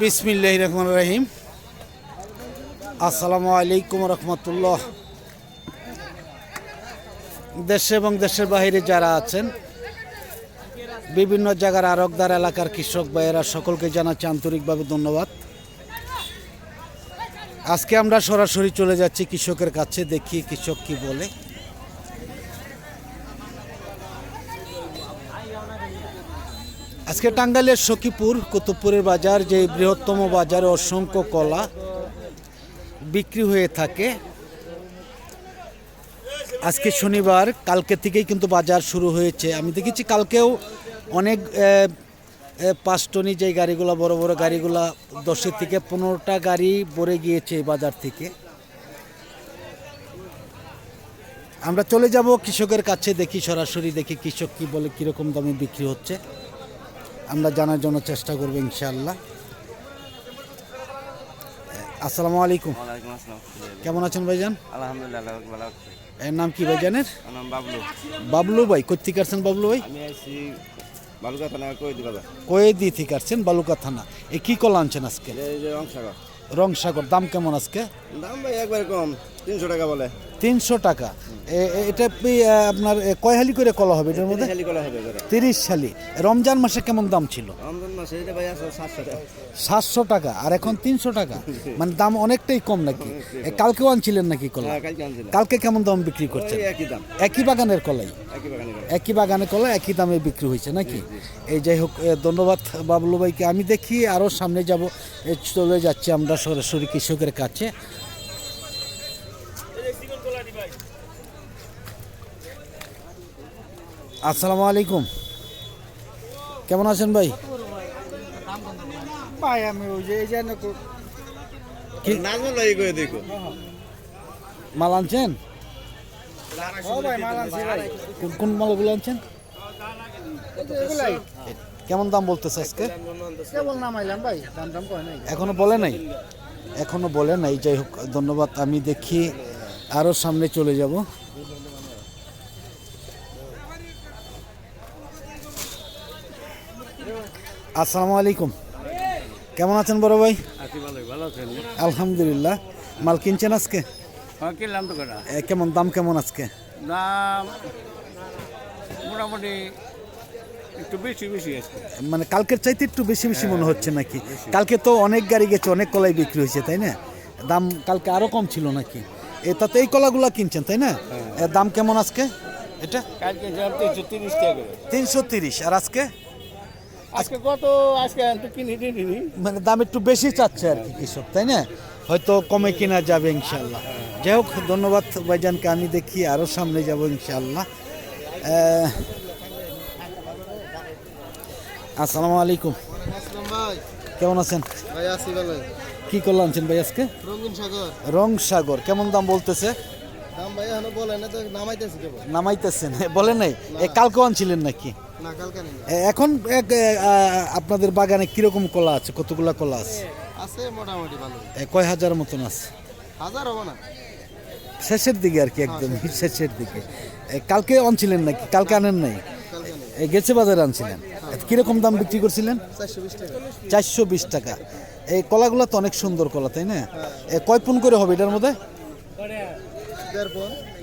বিসমিল্লাহ রহমান রহিম। আসসালামু আলাইকুম রহমতুল্লাহ। দেশে এবং দেশের বাইরে যারা আছেন, বিভিন্ন জায়গার আরকদার এলাকার কৃষক ভাইয়েরা, সকলকে জানাচ্ছি আন্তরিকভাবে ধন্যবাদ। আজকে আমরা সরাসরি চলে যাচ্ছি কৃষকের কাছে, দেখি কৃষক কি বলে। আজকে টাঙ্গাইলের সখীপুর, কুতুবপুরের বাজার, যে বৃহত্তম বাজারে, অসংখ্য কলা বিক্রি হয়ে থাকে। আজকে শনিবার, কালকে থেকেই কিন্তু বাজার শুরু হয়েছে। আমি দেখেছি কালকেও অনেক পাঁচ টনি যে গাড়িগুলো, বড় বড় গাড়িগুলো, দশের থেকে পনেরোটা গাড়ি ভরে গিয়েছে এই বাজার থেকে। আমরা চলে যাব কৃষকের কাছে, দেখি সরাসরি দেখি কৃষক কি বলে, কীরকম দামে বিক্রি হচ্ছে। আমরা জানার জন্য চেষ্টা করব ইনশাআল্লাহ। আসসালামু আলাইকুম। কেমন আছেন ভাইজান? আলহামদুলিল্লাহ এর নাম কি ভাইজানের? বাবলু। বাবলু ভাই কোথেকে আসছেন বাবলু ভাই? বালুকা থানা কয়েদি থেকে আসছেন বালুকা থানা। এ কি কলা আনছেন আজকে? অংশাগর রংসাগর দাম কেমন আজকে? দাম ভাই একবার কম। তিনশো টাকা বলে। তিনশো টাকা। এটা আপনার কয় হালি করে কলা হবে এটার মধ্যে? তিরিশ সালি রমজান মাসে কেমন দাম ছিল? সাতশো টাকা। আর এখন তিনশো টাকা। মানে দাম অনেকটাই কম নাকি? কালকেও আনছিলেন নাকি কলা? হ্যাঁ কালকে কেমন দাম বিক্রি করছেন? একই বাগানের কলাই? একই বাগানে কলা একই দামে বিক্রি হয়েছে নাকি? এই যাই হোক ধন্যবাদ বাবলু ভাইকে। আমি দেখি আরও সামনে যাব। চলে যাচ্ছি আমরা সরাসরি কৃষকের কাছে। আসসালামু আলাইকুম। কেমন আছেন ভাই? ভাই আমি ওই যে এই যে কি? নাজমুল ভাই করে দেখো? মাল আনছেন? ও ভাই মাল আনছি ভাই। কোন কোন মালগুলো আনছেন? কেমন দাম বলতেছে আজকে? কেবল নামাইলাম ভাই দাম দাম কয় নাই। এখনও বলে নাই? এখনও বলে নাই যাই হোক ধন্যবাদ। আমি দেখি আরও সামনে চলে যাব। আসসালামু আলাইকুম। কেমন আছেন বড় ভাই? আলহামদুলিল্লাহ। মাল কিনছেন আজকে? হ্যাঁ কেমন দাম কেমন আজকে? দাম মোটামুটি একটু বেশি বেশি আছে মানে কালকের চাইতে একটু বেশি বেশি মনে হচ্ছে নাকি? কালকে তো অনেক গাড়ি গেছে অনেক কলাই বিক্রি হয়েছে তাই না? দাম কালকে আরও কম ছিল নাকি? এটা তো এই কলাগুলা কিনছেন তাই না? এর দাম কেমন আজকে? এটা? কালকে তিনশো তিরিশ টাকা করে। তিনশো তিরিশ। আর আজকে? আজকে কত? আজকে কিনি কিনি মানে দাম একটু বেশি চাচ্ছে আর কি কৃষক তাই না? হয়তো কমে কিনা যাবে ইনশাল্লাহ যাই হোক ধন্যবাদ ভাইজানকে আমি দেখি আরও সামনে যাব ইনশাল্লাহ আসসালামু আলাইকুম। ভাই। কেমন আছেন? ভাই আছি ভালো। কি করলাম আনছেন ভাই আজকে? রঙিন সাগর। রং সাগর কেমন দাম বলতেছে? দাম ভাই এখনও বলে না তো নামাইতেছি কেবল। নামাইতেছেন বলে নাই? এ কালকেও আনছিলেন নাকি? না কালকে এখন আপনাদের বাগানে কীরকম কলা আছে? কতগুলা কলা আছে? আছে মোটামুটি ভালো কয় হাজার মতন আছে? হাজার হব না। শেষের দিকে আর কি একদম শেষের দিকে। কালকে আনছিলেন নাকি? কালকে আনেন নাই? কালকে গেছে বাজারে আনছিলেন? কীরকম দাম বিক্রি করছিলেন? চারশো বিশ টাকা। চারশো বিশ টাকা। এই কলাগুলো তো অনেক সুন্দর কলা তাই না? কয় পুন করে হবে এটার মধ্যে?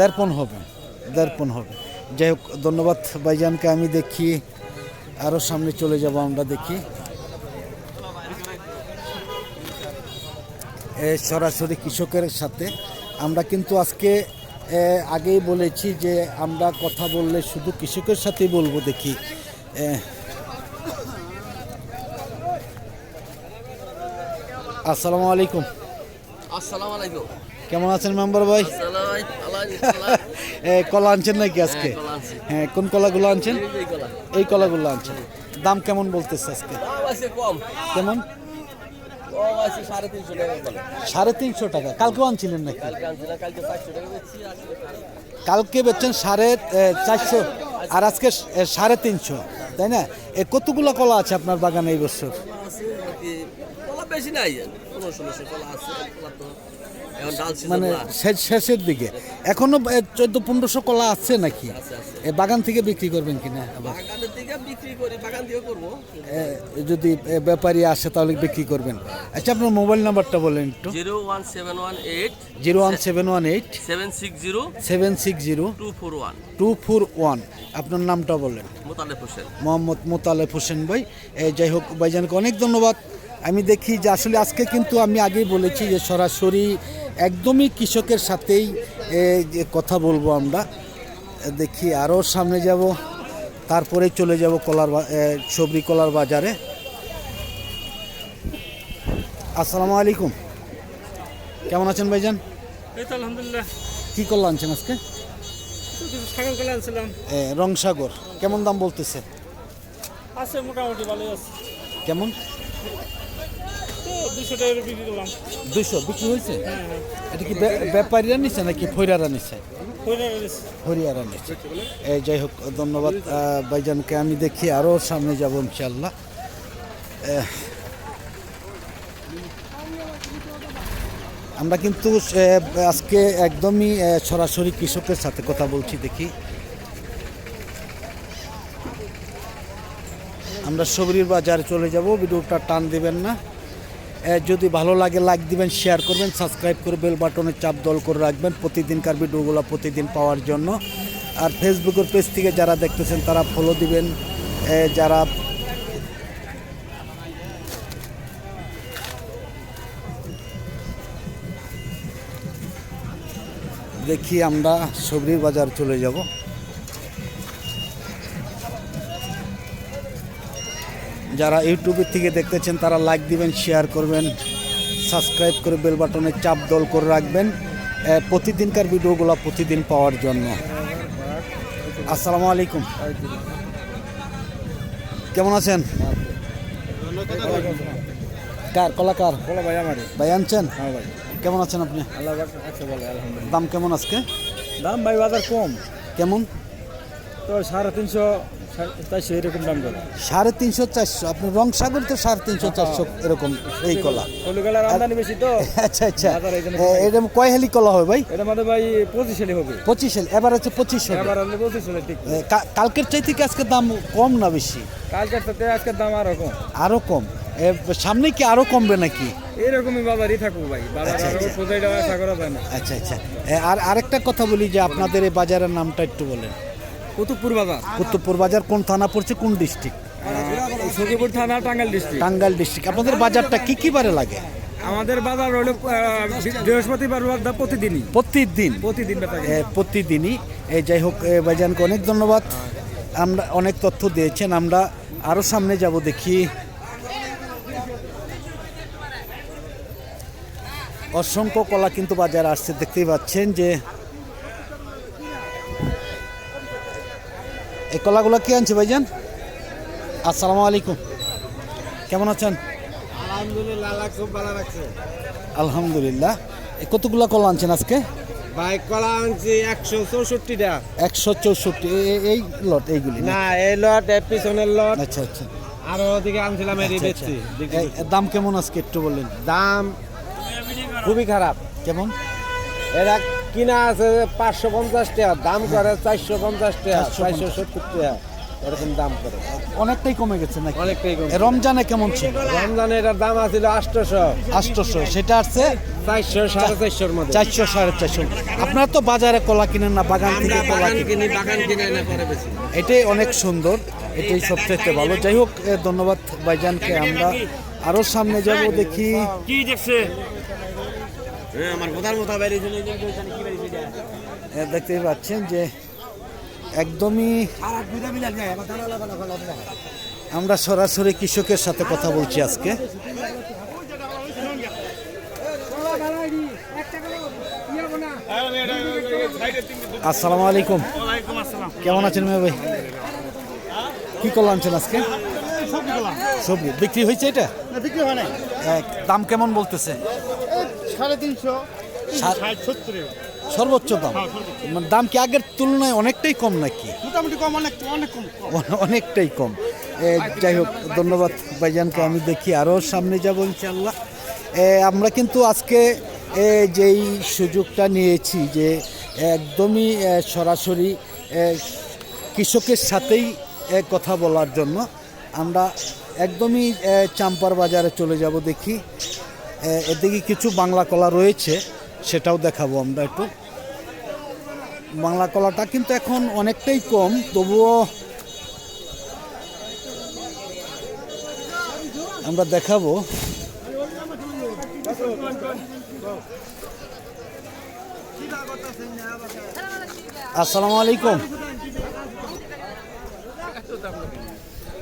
দর্পণ হবে দর্পণ হবে। যাই হোক, ধন্যবাদ ভাইজানকে, আমি দেখি আরও সামনে চলে যাব, আমরা দেখি। সরাসরি কৃষকের সাথে। আমরা কিন্তু আজকে আগেই বলেছি যে আমরা কথা বললে শুধু কৃষকের সাথেই বলব, দেখি। আসসালামু আলাইকুম। আসসালামু আলাইকুম। কেমন আছেন মেম্বার ভাই? এ, কলা আনছেন নাকি আজকে? হ্যাঁ কোন কলাগুলো আনছেন? এই কলাগুলো আনছেন। দাম কেমন বলতেছে আজকে? কম। কেমন? সাড়ে তিনশো টাকা কালকেও আনছিলেন নাকি? কালকে বেচছেন সাড়ে চারশো। আর আজকে সাড়ে তিনশো। তাই না? এ কতগুলো কলা আছে আপনার বাগানে এই বছর? বেশি নাই পনেরো ষোলোশো কলা আছে কলা তো এখন ডাল মানে শেষের দিকে। এখনও চোদ্দ পনেরোশো কলা আছে নাকি? বাগান থেকে বিক্রি করবেন কিনা যদি ব্যাপারী আসে তাহলে বিক্রি করবেন। আচ্ছা আপনার মোবাইল নাম্বারটা বলেন একটু। Zero one seven one eight. Zero one seven one eight. Seven six zero. Seven six zero. Two four one. Two four one. আপনার নামটা বলেন। মোতালেব হোসেন। মোহাম্মদ মোতালেব হোসেন ভাই। যাই হোক ভাইজানকে অনেক ধন্যবাদ। আমি দেখি যে আসলে আজকে কিন্তু আমি আগেই বলেছি যে সরাসরি একদমই কৃষকের সাথেই যে কথা বলব আমরা। দেখি আরও সামনে যাব তারপরে চলে যাব কলার সবরি কলার বাজারে। আসসালামু আলাইকুম। কেমন আছেন ভাইজান? এই তো আলহামদুলিল্লাহ। কি কলা আনছেন আজকে? আনছিলাম। রংসাগর। কেমন দাম বলতেছে? আছে মোটামুটি ভালোই আছে। কেমন? দুশো বিক্রি হয়েছে? হ্যাঁ হ্যাঁ। এটা কি ব্যাপারীরা নিচ্ছে নাকি ফৈরারা নিচ্ছে? হরিয়ারা নিচ্ছে। এই যাই হোক ধন্যবাদ। আহ, ভাইজানকে আমি দেখি আরও সামনে যাব ইনশাল্লাহ আমরা কিন্তু আজকে একদমই সরাসরি কৃষকের সাথে কথা বলছি দেখি। আমরা সবরির বাজারে চলে যাব ভিডিওটা টান দেবেন না। যদি ভালো লাগে লাইক দিবেন শেয়ার করবেন সাবস্ক্রাইব করে বেল বাটনে চাপ দল করে রাখবেন প্রতিদিনকার ভিডিওগুলো প্রতিদিন পাওয়ার জন্য। আর ফেসবুকের পেজ থেকে যারা দেখতেছেন, তারা ফলো দিবেন। যারা দেখি আমরা সবরির বাজার চলে যাব। যারা ইউটিউবের থেকে দেখতেছেন তারা লাইক দিবেন শেয়ার করবেন সাবস্ক্রাইব করে বেল বাটনে চাপ দল করে রাখবেন প্রতিদিনকার ভিডিওগুলো প্রতিদিন পাওয়ার জন্য। আসসালামু আলাইকুম। কেমন আছেন? কার কলাকার? বলো ভাই আনছেন? হ্যাঁ কেমন আছেন আপনি? দাম কেমন আজকে? দাম ভাই বাজার কম। কেমন? তো সাড়ে তিনশো চারশো এরকম দাম করে সাড়ে তিনশো চারশো। আপনি রং সাগর তো সাড়ে তিনশো চারশো এরকম এই কলা। আমদানি বেশি তো। আচ্ছা আচ্ছা। এরকম কয় হেলি কলা হয় ভাই? এটা ভাই পঁচিশ হলে হবে। পঁচিশ হেলি। এবার হচ্ছে পঁচিশ হেলি। এবার পঁচিশ হলে ঠিক। কালকের চাইতে কি আজকে দাম কম না বেশি? কালকের সাথে আজকের দাম আরও কম। আরও কম। সামনে কি আরও কমবে নাকি? এরকমই বাজারই থাকব ভাই। আচ্ছা, আচ্ছা। আচ্ছা আচ্ছা। আর আরেকটা কথা বলি যে আপনাদের এই বাজারের নামটা একটু বলেন। কুতুবপুর বাজার। কুতুবপুর বাজার কোন থানা পড়ছে? কোন ডিস্ট্রিক্ট সখীপুর থানা টাঙ্গাইল ডিস্ট্রিক্ট টাঙ্গাইল ডিস্ট্রিক্ট আপনাদের বাজারটা কি কি বারে লাগে? আমাদের বাজার হলো বৃহস্পতিবার প্রতিদিনই। প্রতিদিন? প্রতিদিন প্রতিদিনই। এই যাই হোক ভাইজানকে অনেক ধন্যবাদ। আমরা অনেক তথ্য দিয়েছেন। আমরা আরও সামনে যাব দেখি। অসংখ্য কলা কিন্তু বাজারে আসছে। দেখতেই পাচ্ছেন যে এই কলাগুলো কি আনছে ভাইজান? আসসালামু আলাইকুম। কেমন আছেন? আলহামদুলিল্লাহ আল্লাহ খুব ভালো রাখছে। আলহামদুলিল্লাহ। এ কতগুলো কলা আনছেন আজকে? বাইক কলা আনছি একশো চৌষট্টিটা। একশো চৌষট্টি। এই লট এইগুলি না? এই লট এর পিছনের লট আচ্ছা আচ্ছা। আরও ওদিকে আনছিলাম এরই আচ্ছা, বেচছি আচ্ছা। এর দাম কেমন আজকে একটু বললেন? দাম খুবই খারাপ। কেমন? এরা কিনা আছে পাঁচশো পঞ্চাশ টাকা দাম করে চারশো পঞ্চাশ টাকা 450 চারশো সত্তর টাকা এরকম দাম করে। অনেকটাই কমে গেছে নাকি? অনেকটাই কমে রমজানে কেমন ছিল? রমজানে এটার দাম আছিল আটশোশো। আটশোশো সেটা আসছে চারশো সাড়ে চারশোর মধ্যে। চারশো সাড়ে চারশো। আপনারা তো বাজারে কলা কিনেন না বাগান থেকে কলা কিনি বাগান কিনে এনে পরে বেশি এটাই অনেক সুন্দর এটাই সবচেয়ে ভালো। যাই হোক ধন্যবাদ ভাইজানকে। আমরা আরও সামনে যাব দেখি কি দেখছে? আমার কোথার মতো বেরিয়েছে এ, দেখতেই পাচ্ছেন যে একদমই আমরা সরাসরি কৃষকের সাথে কথা বলছি আজকে। আসসালামু আলাইকুম। কেমন আছেন মেয়ে ভাই? কি করলাম আনছেন আজকে? সবজি বিক্রি হয়েছে এটা? বিক্রি হয় না দাম কেমন বলতেছে? সাড়ে তিনশো ষাট সর্বোচ্চ দাম মানে দাম কি আগের তুলনায় অনেকটাই কম নাকি? মোটামুটি কম অনেক অনেক কম। অনেকটাই কম। যাই হোক ধন্যবাদ ভাইজানকে আমি দেখি আরও সামনে যাব ইনশাল্লাহ আমরা কিন্তু আজকে যেই সুযোগটা নিয়েছি যে একদমই সরাসরি কৃষকের সাথেই কথা বলার জন্য আমরা একদমই চাম্পার বাজারে চলে যাব দেখি। এদিকে কিছু বাংলা কলা রয়েছে সেটাও দেখাবো আমরা একটু। বাংলা কলাটা কিন্তু এখন অনেকটাই কম তবুও আমরা দেখাবো। আসসালামু আলাইকুম।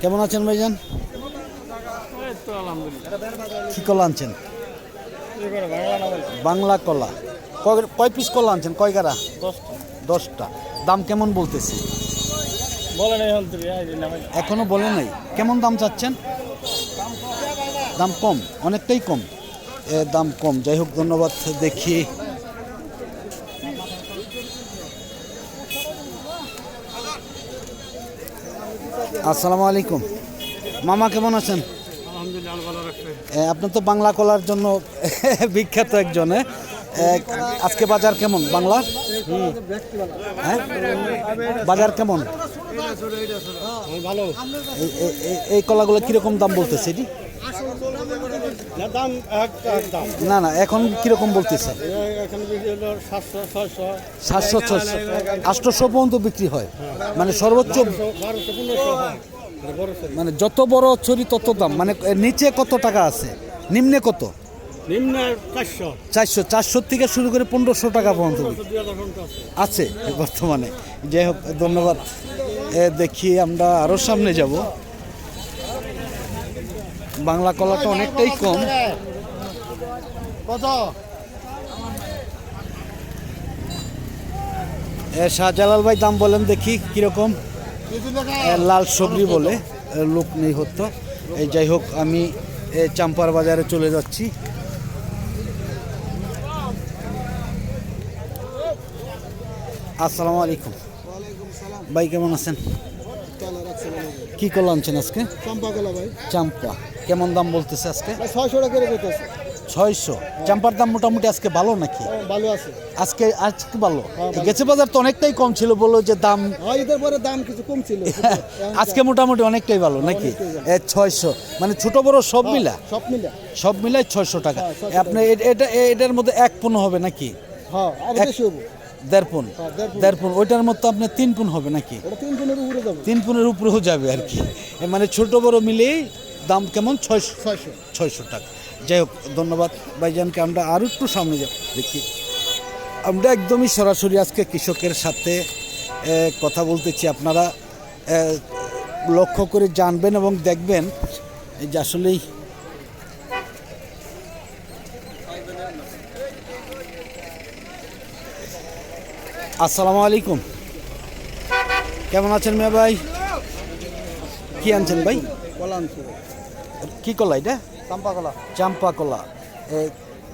কেমন আছেন ভাইজান? কি কলা আনছেন? বাংলা কলা। কয়- পিস কলা আনছেন? কয় গাড়া দশটা। দাম কেমন বলতেছে? এখনও বলে নাই। কেমন দাম চাচ্ছেন? দাম কম অনেকটাই কম। এ, দাম কম। যাই হোক ধন্যবাদ দেখি। আসসালামু আলাইকুম। মামা কেমন আছেন? আপনি তো বাংলা কলার জন্য বিখ্যাত একজন আজকে বাজার কেমন? বাংলার হ্যাঁ? বাজার কেমন? এই- কলাগুলো কীরকম দাম বলতেছে এটি? না না এখন কীরকম বলতেছে? সাতশো ছয়শো। সাতশো ছয়শো। আটশোশো পর্যন্ত বিক্রি হয়। মানে সর্বোচ্চ মানে যত বড় ছড়ি তত দাম। মানে নিচে কত টাকা আছে? নিম্নে কত? নিম্ন চারশো। চারশো চারশো থেকে শুরু করে পনেরোশো টাকা পর্যন্ত। আছে। বর্তমানে। যাই হোক ধন্যবাদ। দেখি আমরা আরও সামনে যাব। বাংলা কলাটা অনেকটাই কম। কত এ, শাহজালাল ভাই দাম বলেন দেখি কীরকম। লাল সবজি বলে লোক নেই হতো এই যাই হোক আমি চাম্পার বাজারে চলে যাচ্ছি। আসসালামু আলাইকুম। ভাই কেমন আছেন? কি কলা আনছেন আজকে? চম্পা ভাই। চাম্পা। কেমন দাম বলতেছে আজকে? ছয়শো টাকা করে ছয়শো। চাম্পার দাম মোটামুটি আজকে ভালো নাকি? ভালো আছে। আজকে আজকে ভালো? গেছে বাজার তো অনেকটাই কম ছিল বলল যে দাম। ঈদের পরে দাম কিছু কম ছিল। আজকে মোটামুটি অনেকটাই ভালো নাকি? ছয়শো। মানে ছোট বড় সব মিলা? সব মিলে। সব মিলাই ছয়শো টাকা। আপনি এটা এটার মধ্যে এক পুন হবে নাকি? হ্যাঁ দেড় পুন। হ্যাঁ, দেড় পুন। ওইটার মধ্যে আপনার তিন পুন হবে নাকি? তিন পুনের উপরেও যাবে আর কি। মানে ছোট বড় মিলেই দাম কেমন? ছয়শো ছয়শো। ছয়শো টাকা। যাই হোক ধন্যবাদ। ভাইজানকে আমরা আরও একটু সামনে যাব। দেখি। আমরা একদমই সরাসরি আজকে কৃষকের সাথে কথা বলতেছি। আপনারা লক্ষ্য করে জানবেন এবং দেখবেন যে আসলেই আসসালামু আলাইকুম। কেমন আছেন মিয়া ভাই? কি আনছেন ভাই? কলা আনছি কি কলা এটা? চাম্পা কলা চাম্পা কলা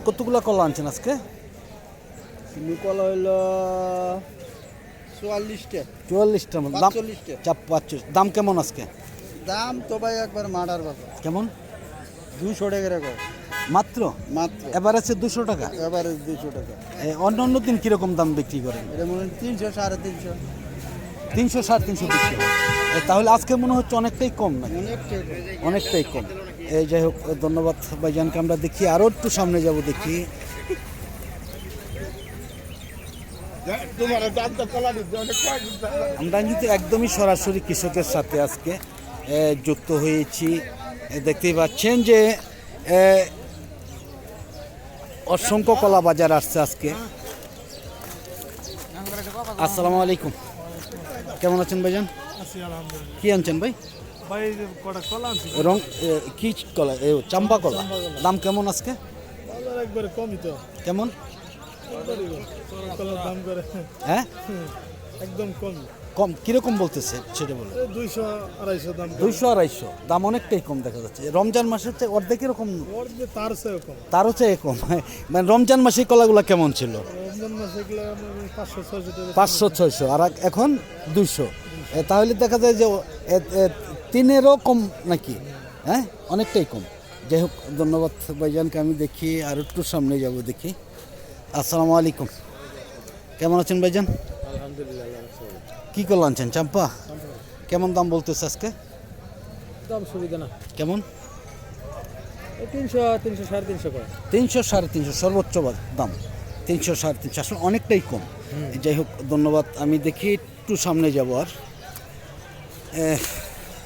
কতগুলা কলা আনছেন আজকে? চিনি কলা হইল চুয়াল্লিশটা। চুয়াল্লিশটার মতো দাম চাপ পাঁচচল্লিশ। দাম কেমন আজকে? দাম তো ভাই একবার মার্ডার বাজার কেমন? দুশো টাকা মাত্র? মাত্র। এবার আছে দুশো টাকা? এবারে দুশো টাকা। অন্য অন্য দিন কীরকম দাম বিক্রি করেন? এটা মনে হয় তিনশো সাড়ে তিনশো। তিনশো সাড়ে তিনশো বিক্রি। তাহলে আজকে মনে হচ্ছে অনেকটাই কম না অনেক অনেকটাই কম। এই যাই হোক ধন্যবাদ ভাইজানকে। আমরা দেখি আরও একটু সামনে যাব দেখি। আমরা কিন্তু একদমই সরাসরি কৃষকের সাথে আজকে যুক্ত হয়েছি। দেখতেই পাচ্ছেন যে অসংখ্য কলা বাজার আসছে আজকে। আসসালামু আলাইকুম। কেমন আছেন ভাইজান? কি আনছেন ভাই? ভাই কটা কলা আনছি। রং কি কলা? এ, চাম্পা কলা। দাম কেমন আজকে? একবারে কমই তো। কেমন? কলার দাম করে। হ্যাঁ একদম কম। কম। কীরকম বলতেছে সেটা বলে। দুইশো আড়াইশো দাম দুইশো আড়াইশো। দাম অনেকটাই কম দেখা যাচ্ছে। রমজান মাসের চেয়ে অর্ধেক এরকম? তার চেয়েও কম। তারও চেয়ে কম। মানে রমজান মাসে কলাগুলো কেমন ছিল? রমজান মাসে পাঁচশো ছয়শো পাঁচশো ছয়শো। আর এখন দুইশো। তাহলে দেখা যায় যে তিনেরও কম নাকি? হ্যাঁ? অনেকটাই কম। যাই হোক ধন্যবাদ ভাইজানকে আমি দেখি আর একটু সামনে যাব দেখি। আসসালামু আলাইকুম। কেমন আছেন ভাইজান? কি করল আনছেন চাম্পা? কেমন দাম বলতেছে আজকে? দাম সুবিধা না। কেমন? তিনশো তিনশো সাড়ে তিনশো করে। তিনশো সাড়ে তিনশো সর্বোচ্চ দাম। তিনশো সাড়ে তিনশো আসলে অনেকটাই কম। যাই হোক ধন্যবাদ। আমি দেখি একটু সামনে যাব আর।